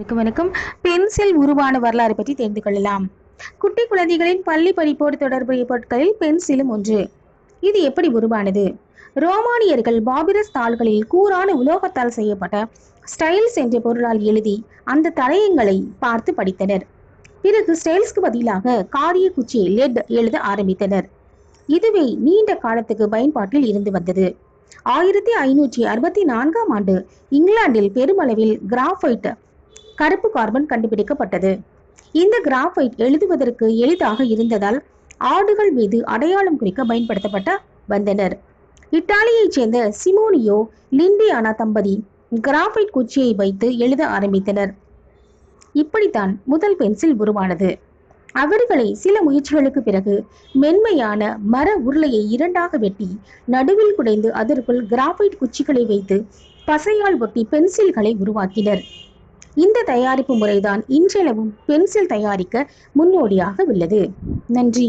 வணக்கம். பென்சில் உருவான வரலாறு பற்றி தெரிந்து கொள்ளலாம். குட்டி குழந்தைகளின் பள்ளி படிப்போடு தொடர்புடைய பொருட்களில் பென்சிலும் ஒன்று. இது எப்படி உருவானது? ரோமானியர்கள் பாபிரஸ் தாள்களில் கூரான உலோகத்தால் செய்யப்பட்ட ஸ்டைல்ஸ் என்ற பொருளால் எழுதி அந்த தடயங்களை பார்த்து படித்தனர். பிறகு ஸ்டைல்ஸ்க்கு பதிலாக காரிய குச்சி லெட் எழுத ஆரம்பித்தனர். இதுவே நீண்ட காலத்துக்கு பயன்பாட்டில் இருந்து வந்தது. ஆயிரத்தி ஐநூற்றி அறுபத்தி நான்காம் ஆண்டு இங்கிலாந்தில் பெருமளவில் கிராஃபைட் கருப்பு கார்பன் கண்டுபிடிக்கப்பட்டது. இந்த கிராஃபைட் எழுதுவதற்கு எளிதாக இருந்ததால் ஆடுகள் மீது அடையாளம் குறிக்க பயன்படுத்தப்பட்ட வந்தனர். இத்தாலியைச் சேர்ந்த சிமோனியோ லிண்டியானா தம்பதி கிராஃபைட் குச்சியை வைத்து எழுத ஆரம்பித்தனர். இப்படித்தான் முதல் பென்சில் உருவானது. அவர்களை சில முயற்சிகளுக்கு பிறகு மென்மையான மர உருளையை இரண்டாக வெட்டி நடுவில் குடைந்து அதற்குள் கிராஃபைட் குச்சிகளை வைத்து பசையால் ஒட்டி பென்சில்களை உருவாக்கினர். இந்த தயாரிப்பு முறைதான் இன்றளவும் பென்சில் தயாரிக்க முன்னோடியாக உள்ளது. நன்றி.